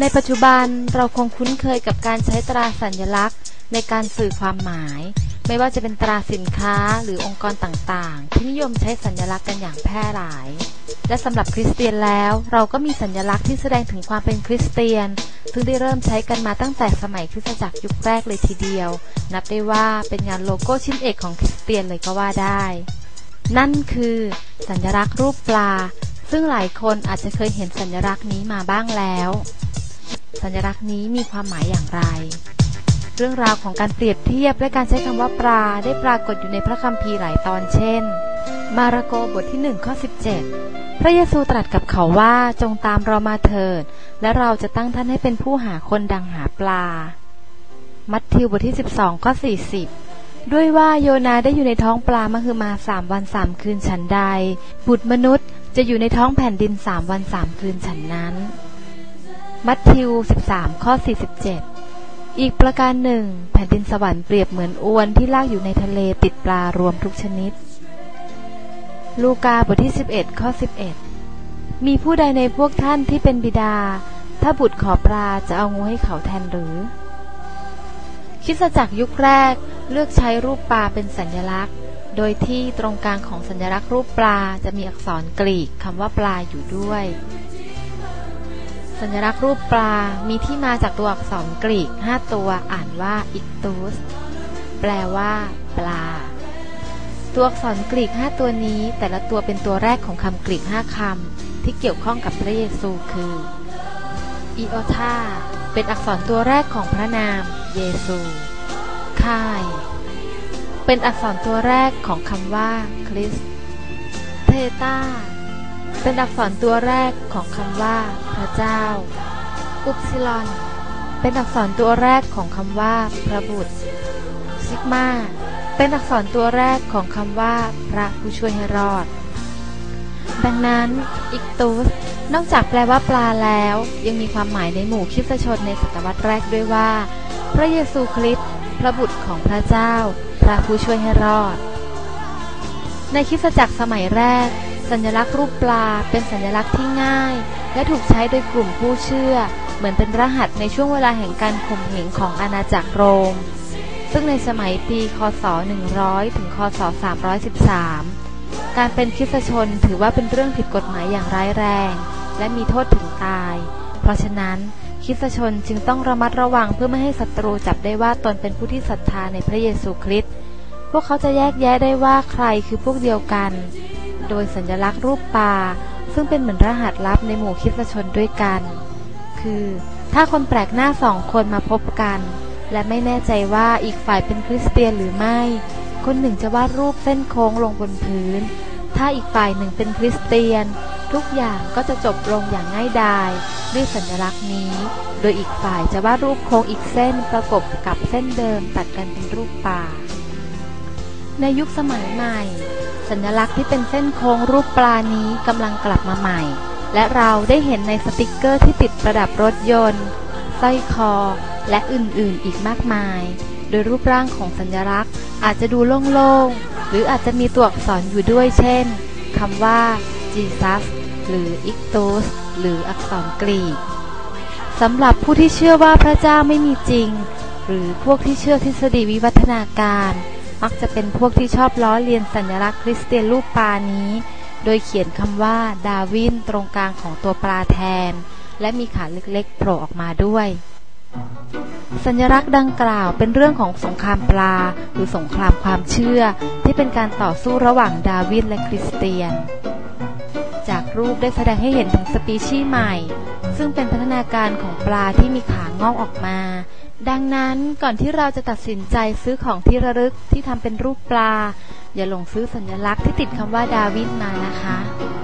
ในปัจจุบันเราคงคุ้นเคยกับการใช้ตราสัญลักษณ์ ในการสื่อความหมาย ไม่ว่าจะเป็นตราสินค้าหรือองค์กรต่างๆ ที่นิยมใช้สัญลักษณ์กันอย่างแพร่หลาย และสำหรับคริสเตียนแล้ว เราก็มีสัญลักษณ์ที่แสดงถึงความเป็นคริสเตียน ซึ่งได้เริ่มใช้กันมาตั้งแต่สมัยคริสตจักรยุคแรกเลยทีเดียว นับได้ว่าเป็นงานโลโก้ชิ้นเอกของคริสเตียนเลยก็ว่าได้ นั่นคือ สัญลักษณ์รูปปลา ซึ่งหลายคนอาจจะเคยเห็นสัญลักษณ์นี้มาบ้างแล้ว สัญลักษณ์นี้มีความหมายอย่างไร เรื่องราวของการเปรียบเทียบและการใช้คำว่าปลาได้ปรากฏอยู่ในพระคัมภีร์หลายตอนเช่น มาระโกบทที่1ข้อ17 พระเยซูตรัสกับเขาว่าจงตามเรามาเถิด และเราจะตั้งท่านให้เป็นผู้หาคนดังหาปลา มัทธิวบทที่ 12ข้อ40ด้วยว่าโยนาได้อยู่ในท้องปลามหึมาสามวันสามคืนฉันใด บุตรมนุษย์จะอยู่ในท้องแผ่นดินสามวันสามคืนฉันนั้น มัทธิว 13 ข้อ 47 อีกประการหนึ่ง แผ่นดินสวรรค์เปรียบเหมือนอวนที่ลากอยู่ในทะเลติดปลารวมทุกชนิด ลูกาบทที่ 11 ข้อ 11 มีผู้ใดในพวกท่านที่เป็นบิดา ถ้าบุตรขอปลาจะเอางูให้เขาแทนหรือ คิสจักรยุคแรกเลือกใช้รูปปลาเป็นสัญลักษณ์ โดยที่ตรงกลางของสัญลักษณ์รูปปลาจะมีอักษรกรีกคำว่าปลาอยู่ด้วย สัญลักษณ์รูปปลา มีที่มาจากตัวอักษรกรีก 5 ตัวอ่านว่าอิตูสแปลว่าปลา ตัวอักษรกรีก 5 ตัวนี้ แต่ละตัวเป็นตัวแรกของคำกรีก 5คำที่เกี่ยวข้องกับพระเยซูคืออีโอธาเป็นอักษรตัวแรกของพระนาม เยซูคายเป็นอักษรตัวแรกของคำว่าคริสเทตา เป็นอักษรตัวแรกของคำว่า พระเจ้า อุปซิลอน เป็นอักษรตัวแรกของคำว่า พระบุตร ซิกมา เป็นอักษรตัวแรกของคำว่า พระผู้ช่วยให้รอด ดังนั้นอิกตูสนอกจากแปลว่าปลาแล้ว ยังมีความหมายในหมู่คริสตชนในศตวรรษแรกด้วยว่า พระเยซูคริสต์พระบุตรของพระเจ้า พระผู้ช่วยให้รอด ในคริสตจักรสมัยแรก สัญลักษณ์รูปปลาเป็นสัญลักษณ์ที่ง่าย และถูกใช้โดยกลุ่มผู้เชื่อ เหมือนเป็นรหัสในช่วงเวลาแห่งการข่มเหงของอาณาจักรโรม ซึ่งในสมัยปี คศ 100 ถึง คศ 313 การเป็นคริสชนถือว่าเป็นเรื่องผิดกฎหมายอย่างร้ายแรง และมีโทษถึงตาย เพราะฉะนั้นคริสชนจึงต้องระมัดระวังเพื่อไม่ให้ศัตรูจับได้ว่าตนเป็นผู้ที่ศรัทธาในพระเยซูคริสต์พวกเขาจะแยกแยะได้ว่าใครคือพวกเดียวกัน โดยสัญลักษณ์รูปปลาซึ่งเป็นเหมือนรหัสลับในหมู่คริสตชนด้วยกัน คือ ถ้าคนแปลกหน้าสองคนมาพบกัน และไม่แน่ใจว่าอีกฝ่ายเป็นคริสเตียนหรือไม่ คนหนึ่งจะวาดรูปเส้นโค้งลงบนพื้น ถ้าอีกฝ่ายหนึ่งเป็นคริสเตียน ทุกอย่างก็จะจบลงอย่างง่ายดายด้วยสัญลักษณ์นี้ โดยอีกฝ่ายจะวาดรูปโค้งอีกเส้นประกบกับเส้นเดิมตัดกันเป็นรูปปลาในยุคสมัยใหม่ สัญลักษณ์ที่เป็นเส้นโค้งรูปปลานี้กำลังกลับมาใหม่ และเราได้เห็นในสติกเกอร์ที่ติดประดับรถยนต์สร้อยคอ และอื่นๆอีกมากมาย โดยรูปร่างของสัญลักษณ์อาจจะดูโล่งๆ หรืออาจจะมีตัวอักษรอยู่ด้วยเช่นคำว่า Jesus หรือ Ictus หรืออักษรกรีกสำหรับผู้ที่เชื่อว่าพระเจ้าไม่มีจริง หรือพวกที่เชื่อทฤษฎีวิวัฒนาการ มักจะเป็นพวกที่ชอบล้อเลียนสัญลักษณ์คริสเตียนรูปปลานี้ โดยเขียนคำว่าดาวินตรงกลางของตัวปลาแทน และมีขาเล็กๆโผล่ออกมาด้วย สัญลักษณ์ดังกล่าวเป็นเรื่องของสงครามปลา หรือสงครามความเชื่อ ที่เป็นการต่อสู้ระหว่างดาวินและคริสเตียน จากรูปได้แสดงให้เห็นถึงสปีชีส์ใหม่ ซึ่งเป็นพัฒนาการของปลาที่มีขางอกออกมา ดังนั้นก่อนที่เราจะตัดสินใจซื้อของที่ระลึกที่ทำเป็นรูปปลา อย่าหลงซื้อสัญลักษณ์ที่ติดคำว่าดาวินมานะคะ